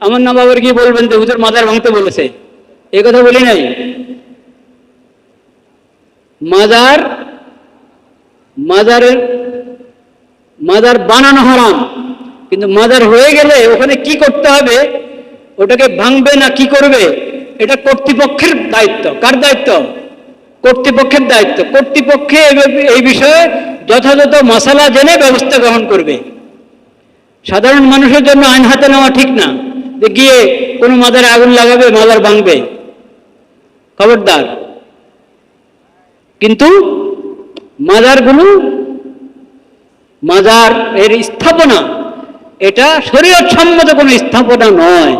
আমার না বাবার কি বলবেন যে হুজুর মাজার ভাঙতে বলেছে? এই কথা বলি নাই। মাজার মাজারের মাজার বানানো হারাম। কিন্তু মাজার হয়ে গেলে ওখানে কি করতে হবে? ওটাকে ভাঙবে না কি করবে? এটা কর্তৃপক্ষের দায়িত্ব। কার দায়িত্ব? কর্তৃপক্ষের দায়িত্ব। কর্তৃপক্ষে এই- বিষয়ে যথাযথ মশালা জেনে ব্যবস্থা গ্রহণ করবে। সাধারণ মানুষের জন্য আইন হাতে নেওয়া ঠিক না। গিয়ে কোনো মাদারে আগুন লাগাবে মাদার ভাঙবে। খবরদার। কিন্তু মাজারগুলো, মাজার এর স্থাপনা, এটা শরীয়ত সম্মত কোনো স্থাপনা নয়।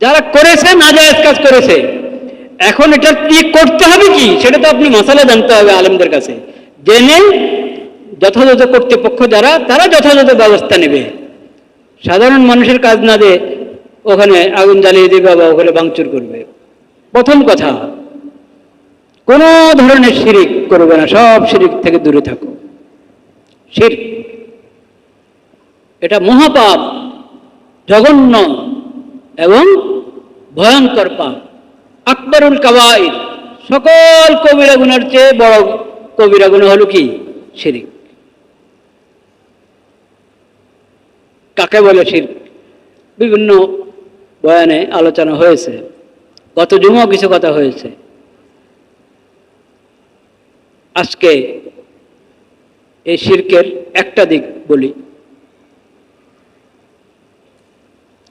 যারা করেছে, নাজায়েজ কাজ করেছে, এখন এটা কি করতে হবে কি? সেটা তো আপনি মশালা জানতে হবে আলেমদের কাছে। জেনে যথাযথ কর্তৃপক্ষ যারা, তারা যথাযথ ব্যবস্থা নেবে। সাধারণ মানুষের কাজ না দিয়ে ওখানে আগুন জ্বালিয়ে দেবে বা ওখানে ভাঙচুর করবে। প্রথম কথা, কোনো ধরনের শিরিক করবে না, সব শিরিক থেকে দূরে থাকো। শির এটা মহাপাপ, জঘন্য এবং ভয়ঙ্কর পাপ। আকবরুল কাবাইর সকল কবিরা গুনার চেয়ে বড় কবিরা গুণা হলো কি? শিরিক। কাকে বলে শিরক বিভিন্ন বয়ানে আলোচনা হয়েছে। গত জুমও কিছু কথা হয়েছে। আজকে এই শিরকের একটা দিক বলি।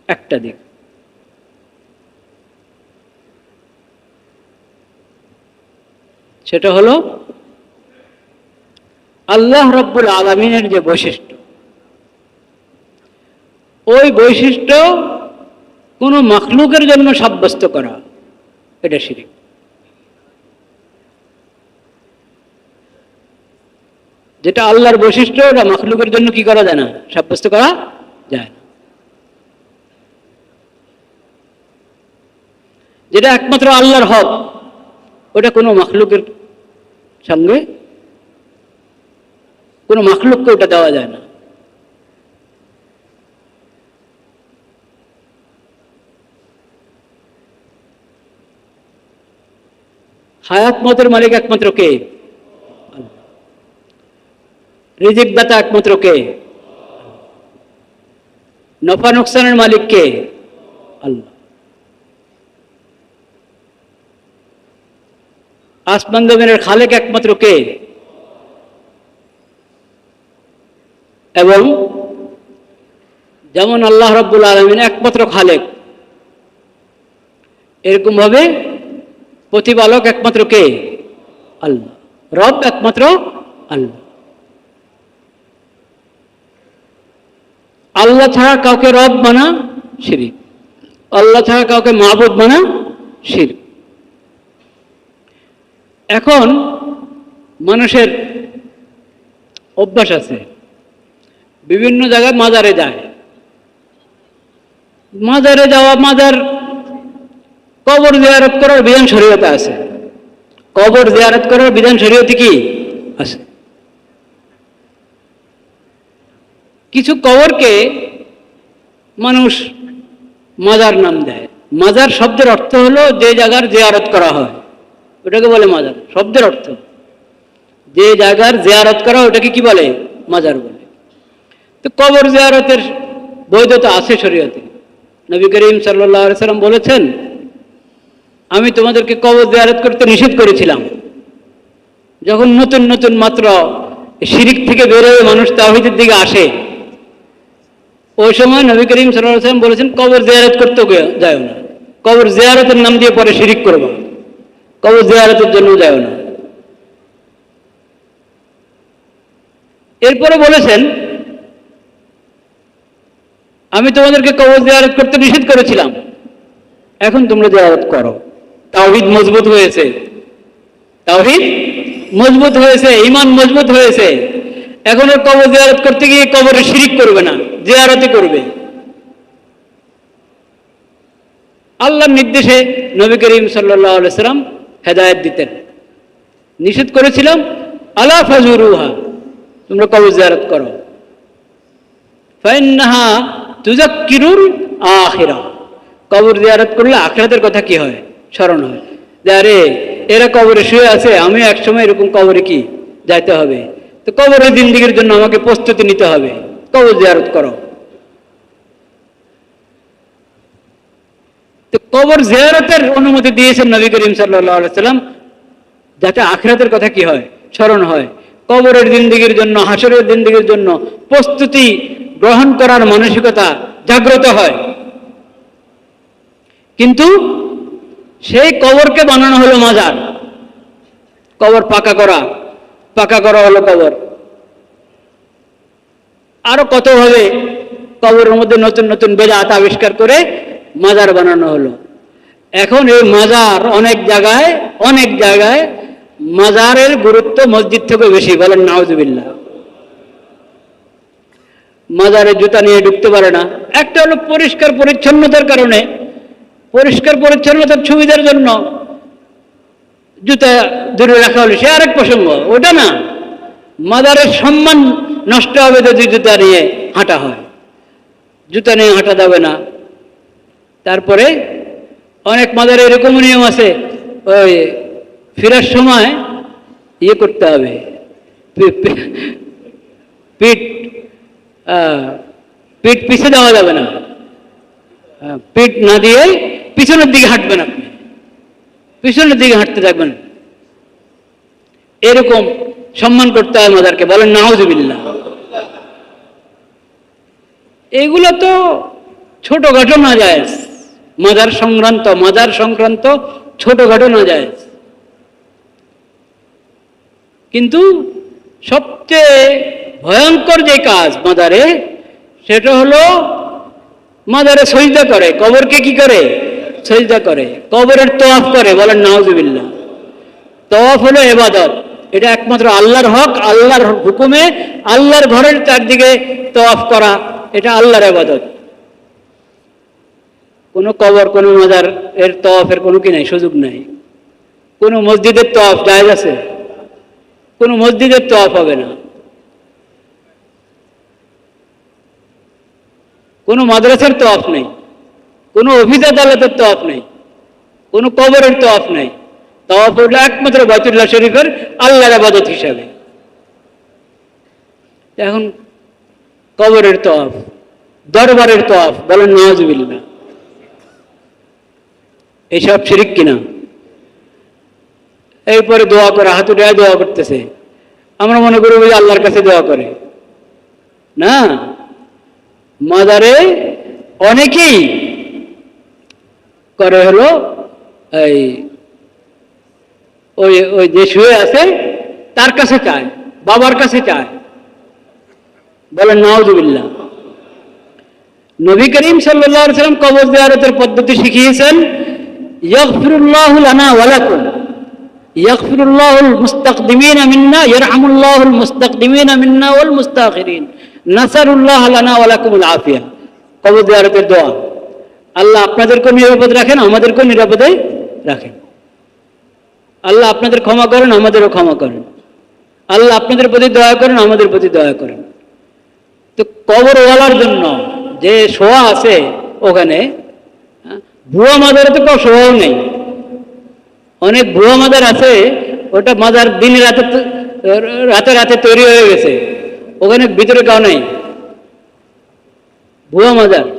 একটা দিক। সেটা হলো আল্লাহ রব্বুল আলমিনের যে বৈশিষ্ট্য। ওই বৈশিষ্ট্য কোনো মখলুকের জন্য সাব্যস্ত করা। এটা শিরিক। যেটা আল্লাহর বৈশিষ্ট্য, ওটা মখলুকের জন্য কি করা যায় না? সাব্যস্ত করা যায় না। যেটা একমাত্র আল্লাহর হক, ওটা কোনো মখলুকের সঙ্গে, কোনো মখলুককে ওটা দেওয়া যায় না। হায়াত মতের মালিক একমাত্র কে? রিজিক দাতা একমাত্র কে? নফা নোকসানের মালিক কে? আল্লাহ। আসমান জমিনের খালেক একমাত্র কে? এবং যেমন আল্লাহ রব্বুল আলমিন একমাত্র খালেক এরকম ভাবে প্রতিপালক একমাত্র কে? আল্লাহ। রব একমাত্র আল্লাহ। আল্লাহ ছাড়া কাউকে রব মানা শিরিক। আল্লাহ ছাড়া কাউকে মাহবুদ মানা শিরিক। এখন মানুষের অভ্যাস আছে। বিভিন্ন জায়গায় মাজারে যায়। মাজারে যাওয়া, মাজার কবর জিয়ারত করার বিধান শরীয়তে আছে। কবর জিয়ারত করার বিধান শরীয়তে কি? আছে। কিছু কবরকে মানুষ মাজার নাম দেয়। মাজার শব্দের অর্থ হলো যে জায়গার জিয়ারত করা হয়। ওটাকে বলে মাজার, শব্দের অর্থ। যে জায়গার জিয়ারত করা ওটাকে কি বলে? মাজার বলে। তো কবর জিয়ারতের বৈধতা আছে শরীয়তে। নবী করিম সাল্লাহ সাল্লাম বলেছেন আমি তোমাদেরকে কবর জিয়ারত করতে নিষেধ করেছিলাম। যখন নতুন নতুন মাত্র শিরিক থেকে বেরোয় মানুষ তাহিদের দিকে আসে ওই সময় নবী করিম সাল্লাম বলেছেন, কবর জিয়ারত করতে যায় না। কবর জিয়ারতের নাম দিয়ে পরে শিরিক করব। কবর জিয়ারতের জন্য যায় না। এরপরে বলেছেন, আমি তোমাদেরকে কবর জিয়ারত করতে নিষেধ করেছিলাম। এখন তোমরা জিয়ারত করো। তাওহিদ মজবুত হয়েছে। তাওহিদ মজবুত হয়েছে ইমান মজবুত হয়েছে। এখন আর কবর জিয়ারত করতে গিয়ে কবরে শিরিক করবে না জিয়ারতে করবে। আল্লাহর নির্দেশে নবী করিম সাল্লাম হেদায়ত দিতেন। নিষেধ করেছিলাম, আলা ফাজুরুহা, তোমরা কবর জিয়ারত করো। ফাইন্নাহা তুজাক্কিরুল আখিরা। কবর জিয়ারত করলে আখরাতের কথা কি হয়? স্মরণ হয়। যে আরে, এরা কবরে শুয়ে আছে আমি একসময় এরকম কবরে কি যাইতে হবে? তো কবরের জিন্দিগির জন্য আমাকে প্রস্তুতি নিতে হবে। কবর জিয়ারত করো। তো কবর জিয়ারতের অনুমতি দিয়েছেন নবী করিম সাল্লাম যাতে আখরাতের কথা কি হয়? স্মরণ হয়। কবরের জিন্দিগির জন্য হাসরের জিন্দিগির জন্য প্রস্তুতি গ্রহণ করার মানসিকতা জাগ্রত হয়। কিন্তু সেই কবরকে বানানো হলো মাজার। কবর পাকা করা পাকা করা হলো কবর। আরও কতভাবে কবরের মধ্যে নতুন নতুন বেদাত আবিষ্কার করে মাজার বানানো হলো। এখন এই মাজার অনেক জায়গায় অনেক জায়গায় মাজারের গুরুত্ব মসজিদ থেকে বেশি, বলেন নাউজুবিল্লাহ। মাজারে জুতা নিয়ে ঢুকতে পারে না। একটা হলো পরিষ্কার পরিচ্ছন্নতার কারণে পরিষ্কার পরিচ্ছন্নতার সুবিধার জন্য জুতা দূরে রাখা হলো। সে আরেক প্রসঙ্গ, ওটা না, মাদারের সম্মান নষ্ট হবে যদি জুতা নিয়ে হাঁটা হয়। জুতা নিয়ে হাঁটা যাবে না। তারপরে অনেক মাদারে এরকম নিয়ম আছে, ওই ফেরার সময় ইয়ে করতে হবে। পিঠ পিঠ পিছে দেওয়া যাবে না। পিঠ না দিয়ে পিছনের দিকে হাঁটবেন আপনি। পিছনের দিকে হাঁটতে থাকবেন। এরকম সম্মান করতে হয় মাদারকে, বলেন নাহজুবিল্লাহ এগুলো তো ছোটখাটো না যায়। মাদার সংক্রান্ত মাদার সংক্রান্ত ছোটখাটো না যায়। কিন্তু সবচেয়ে ভয়ঙ্কর যে কাজ মাদারে, সেটা হলো মাদারে সজদা করে। কবরকে কি করে? সজদা করে, কবরের তোয়াফ করে, বলেন, নাউজুবিল্লাহ। তওয়াফ হলো এবাদত এটা একমাত্র আল্লাহর হক, আল্লাহর হুকুমে, আল্লাহর ঘরের চারদিকে তওয়াফ করা, এটা আল্লাহর এবাদত কোনো কবর, কোনো মাজার এর তওয়াফের কোনো কি নাই, সুযোগ নাই। কোনো মসজিদের তওয়াফ জায়েজ আছে? কোনো মসজিদের তওয়াফ হবে না। কোনো মাদ্রাসার তওয়াফ নেই। কোনো অফিস আদালতের তওয়াফ নেই, কোনো কবরের তওয়াফ নেই। তওয়াফ হলো একমাত্র বাইতুল্লাহ শরীফের আল্লাহর আবাদত হিসাবে। এখন কবরের তওয়াফ, দরবারের তওয়াফ, বলেন নওয়াজবিল্লাহ এইসব শিরিক কিনা? এরপরে দোয়া করে, হাত উঠে দোয়া করতেছে। আমরা মনে করি ওই আল্লাহর কাছে দোয়া করে। না, মাদারে অনেকেই করে হলো এই, ওই ওই যে শুয়ে আছে, তার কাছে চায়, বাবার কাছে চায়। বলেন নওয়াজুবিল্লাহ নবী করিম আলাইহি সাল্লাম কবর জিয়ারতের পদ্ধতি শিখিয়েছেন, ইয়াগফিরুল্লাহু লানা ওয়া লাকুম। ইয়াগফিরুল্লাহুল মুস্তাকদিমিনা মিন্না, ইয়ারহামুল্লাহুল মুস্তাকদিমিনা মিন্না ওয়াল মুস্তাখিরিন। নাসারুল্লাহ লানা ওয়া লাকুমুল আফিয়া। কবর জিয়ারতের দোয়া। আল্লাহ আপনাদেরকেও নিরাপদ রাখেন আমাদেরকেও নিরাপদে রাখেন। আল্লাহ আপনাদের ক্ষমা করেন আমাদেরও ক্ষমা করেন। আল্লাহ আপনাদের প্রতি দয়া করেন আমাদের প্রতি দয়া করেন। তো কবর কবরওয়ালার জন্য যে শোয়া আছে ওখানে হ্যাঁ, ভুয়া মাদারে তো কেউ শোয়াও নেই। অনেক ভুয়া মাদার আছে ওটা মাদার দিন রাতে রাতে রাতে তৈরি হয়ে গেছে। ওখানে ভিতরে কেউ নেই। ভুয়া মাদার।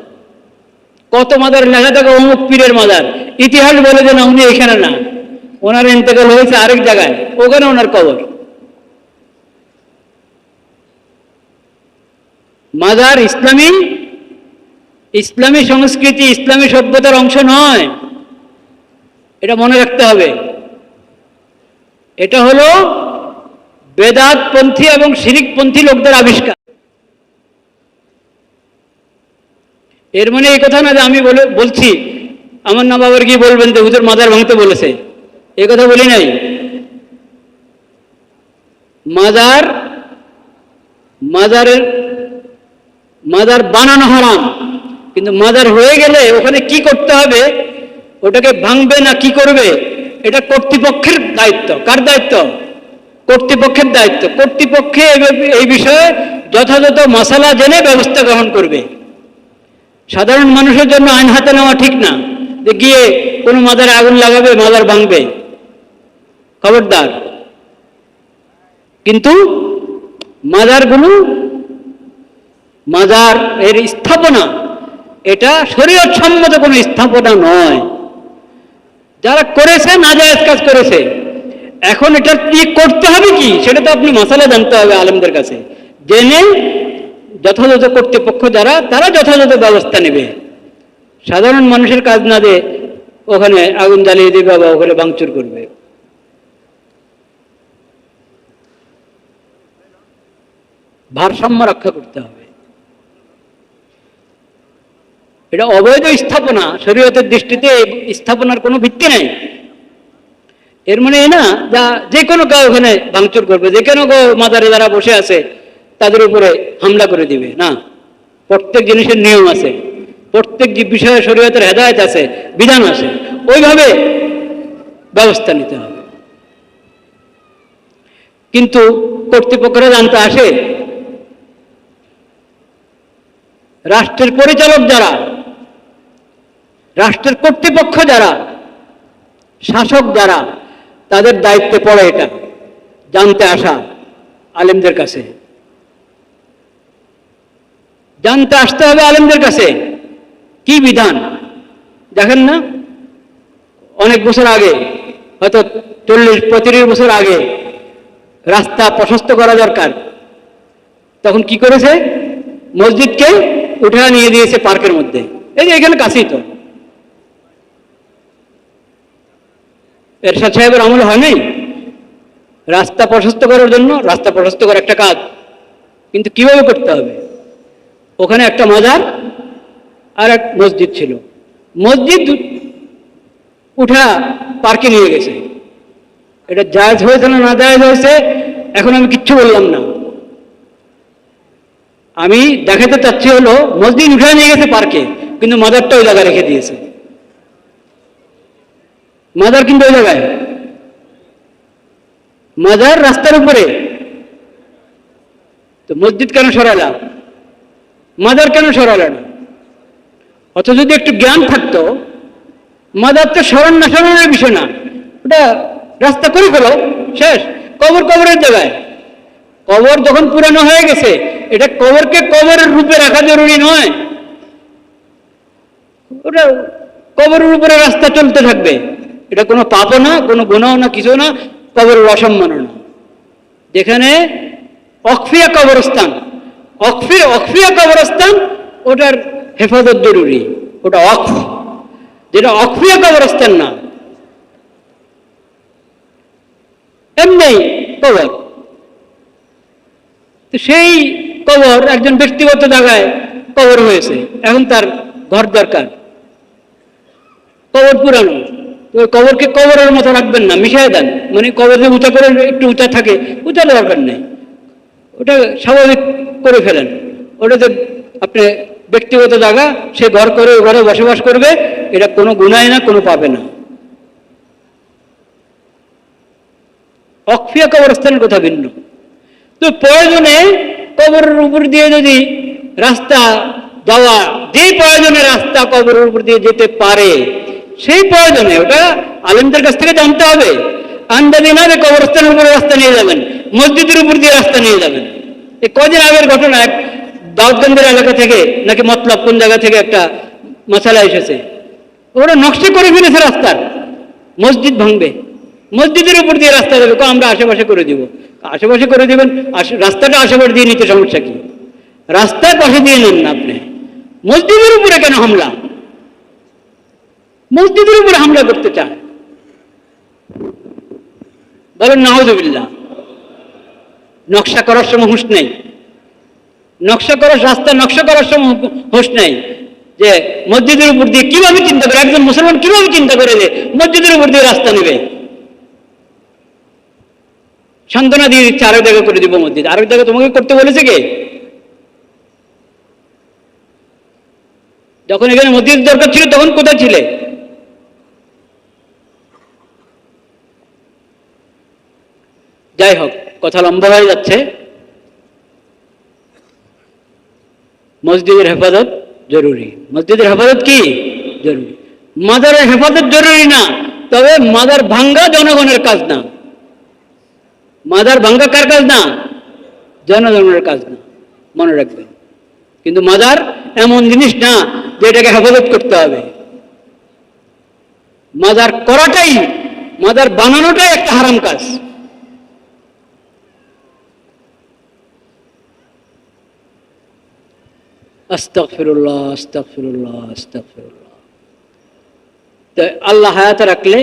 কত মাদার লেখা থাকে অমুক পীরের মাদার। ইতিহাস বলে যে না উনি এখানে না। ওনার ইন্তেকাল হয়েছে আরেক জায়গায়। ওখানে ওনার কবর। মাদার ইসলামী ইসলামী সংস্কৃতি, ইসলামী সভ্যতার অংশ নয়। এটা মনে রাখতে হবে। এটা হলো বেদাতপন্থী এবং শিরিকপন্থী লোকদের আবিষ্কার। এর মানে এই কথা না যে আমি বলে বলছি। আমার না বাবার কি বলবেন যে হুজুর মাজার ভাঙতে বলেছে? এই কথা বলি নাই। মাজার মাজারের মাজার বানানো হারাম। কিন্তু মাজার হয়ে গেলে ওখানে কি করতে হবে? ওটাকে ভাঙবে না কি করবে? এটা কর্তৃপক্ষের দায়িত্ব। কার দায়িত্ব? কর্তৃপক্ষের দায়িত্ব। কর্তৃপক্ষে এই বিষয়ে যথাযথ মশালা জেনে ব্যবস্থা গ্রহণ করবে। সাধারণ মানুষের জন্য আইন হাতে নেওয়া ঠিক না। যে গিয়ে কোনো মাদারে আগুন লাগাবে, মাদার ভাঙবে। খবরদার। কিন্তু মাজারগুলো মাজার এর স্থাপনা, এটা শরীয়ত সম্মত কোনো স্থাপনা নয়। যারা করেছে, নাজায়েজ কাজ করেছে, এখন এটা কি করতে হবে কি? সেটা তো আপনি মশালা জানতে হবে আলেমদের কাছে। জেনে যথাযথ কর্তৃপক্ষ যারা, তারা যথাযথ ব্যবস্থা নেবে। সাধারণ মানুষের কাজ না দিয়ে ওখানে আগুন জ্বালিয়ে দেবে বা ওখানে ভাঙচুর করবে। ভারসাম্য রক্ষা করতে হবে। এটা অবৈধ স্থাপনা, শরীয়তের দৃষ্টিতে স্থাপনার কোনো ভিত্তি নেই। এর মানে না, যা যে কোনো কেউ ওখানে ভাঙচুর করবে যে কোনো মাদারে যারা বসে আছে তাদের উপরে হামলা করে দিবে, না? প্রত্যেক জিনিসের নিয়ম আছে, প্রত্যেক বিষয়ে শরীয়তের হেদায়ত আছে, বিধান আছে, ওইভাবে ব্যবস্থা নিতে হবে। কিন্তু কর্তৃপক্ষরা জানতে আসে, রাষ্ট্রের পরিচালক যারা, রাষ্ট্রের কর্তৃপক্ষ যারা, শাসক যারা, তাদের দায়িত্বে পড়ে এটা, জানতে আসা আলেমদের কাছে। জানতে আসতে হবে আলেমদের কাছে। কি বিধান? দেখেন না? অনেক বছর আগে, হয়তো চল্লিশ, পঁয়ত্রিশ বছর আগে রাস্তা প্রশস্ত করা দরকার। তখন কি করেছে? মসজিদকে উঠে নিয়ে দিয়েছে পার্কের মধ্যে। এই যে এখানে কাছেই তো। এরশাদ সাহেবের আমল হয় নাই? রাস্তা প্রশস্ত করার জন্য, রাস্তা প্রশস্ত করার একটা কাজ। কিন্তু কীভাবে করতে হবে? ওখানে একটা মাজার আর এক মসজিদ ছিল। মসজিদ উঠা পার্কে নিয়ে গেছে। এটা জায়জ হয়েছে না না জায়জ হয়েছে, এখন আমি কিচ্ছু বললাম না। আমি দেখাতে চাচ্ছি হলো, মসজিদ উঠে নিয়ে গেছে পার্কে, কিন্তু মাদারটা ওই জায়গায় রেখে দিয়েছে। মাদার কিন্তু ওই জায়গায়। মাদার রাস্তার উপরে। তো মসজিদ কেন সরালাম? মাদার কেন সরালে না? অত যদি একটু জ্ঞান থাকতো, মাদার তো স্মরণ না স্মরণের বিষয় না। ওটা রাস্তা করে ফেলো, শেষ। কবর কবরের জায়গায়। কবর যখন পুরানো হয়ে গেছে, এটা কবরকে কবরের রূপে রাখা জরুরি নয়। ওটা কবরের উপরে রাস্তা চলতে থাকবে। এটা কোনো পাপও না, কোনো গুণাও না কিছু না, কবরের অসম্মাননা যেখানে অক্ষিয়া কবরস্থান অক্ষিয়া অক্ষিয়া কবরস্থান, ওটার হেফাজত জরুরি, ওটা অক্ষ। যেটা অক্ষিয়া কবরস্থান না। এমনি কবর। তো সেই কবর একজন ব্যক্তিগত জায়গায় কবর হয়েছে। এখন তার ঘর দরকার। কবর পুরানো। তো কবরকে কবরের মতো রাখবেন না, মিশিয়ে দেন। মানে কবর যে উঁচা করে একটু উঁচা থাকে, উঁচালে দরকার নেই। ওটা স্বাভাবিক করে ফেলেন। ওটাতে আপনি ব্যক্তিগত জায়গা, সে ঘর করে ওই ঘরে বসবাস করবে, এটা কোনো গুণাই না, কোনো পাবে না। অক্ষিয়া কবরস্থানের কথা ভিন্ন। তো প্রয়োজনে কবরের উপর দিয়ে যদি রাস্তা যাওয়া যে প্রয়োজনে রাস্তা কবরের উপর দিয়ে যেতে পারে, সেই প্রয়োজনে ওটা আলেমদের কাছ থেকে জানতে হবে। আন্দাজি না যে কবরস্থানের উপরে রাস্তা নিয়ে যাবেন, মসজিদের উপর দিয়ে রাস্তা নিয়ে যাবেন। এই কদিন আগের ঘটনা, এক দাউদগঞ্জের এলাকা থেকে, নাকি মতলব কোন জায়গা থেকে একটা মশালা এসেছে। ওরা নকশা করে ফেলেছে রাস্তার। মসজিদ ভাঙবে। মসজিদের উপর দিয়ে রাস্তা যাবে। আমরা আশেপাশে করে দিব। আশেপাশে করে দেবেন রাস্তাটা আশেপাশে দিয়ে নিতে সমস্যা কি? রাস্তার পাশে দিয়ে নেন না আপনি। মসজিদের উপরে কেন হামলা? মসজিদের উপরে হামলা করতে চায়। বলেন নাহজুবিল্লাহ নকশা করার সময় হুঁশ নেই। নকশা করার রাস্তা নকশা করার সময় হুঁশ নেই যে মসজিদের উপর দিয়ে কীভাবে চিন্তা করে, একজন মুসলমান কীভাবে চিন্তা করে যে মসজিদের উপর দিয়ে রাস্তা নেবে? সান্ত্বনা দিয়ে দিচ্ছে আরেক জায়গায় করে দিব মসজিদ। আরেক জায়গায় তোমাকে করতে বলেছে কে? যখন এখানে মসজিদ দরকার ছিল, তখন কোথায় ছিলে? যাই হোক, কথা লম্বা হয়ে যাচ্ছে। মসজিদের হেফাজত জরুরি। মসজিদের হেফাজত কি? জরুরি। মাজারের হেফাজত জরুরি না, তবে মাজার ভাঙ্গা জনগণের কাজ না। মাজার ভাঙ্গা কার কাজ না? জনগণের কাজ না, মনে রাখবেন। কিন্তু মাজার এমন জিনিস না যে এটাকে হেফাজত করতে হবে। মাজার করাটাই, মাদার বানানোটাই একটা হারাম কাজ। তো আল্লাহ হায়াত রাখলে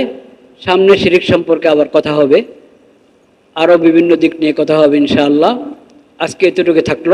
সামনে শিরিক সম্পর্কে আবার কথা হবে। আরও বিভিন্ন দিক নিয়ে কথা হবে ইনশাআল্লাহ। আজকে এতটুকু থাকল।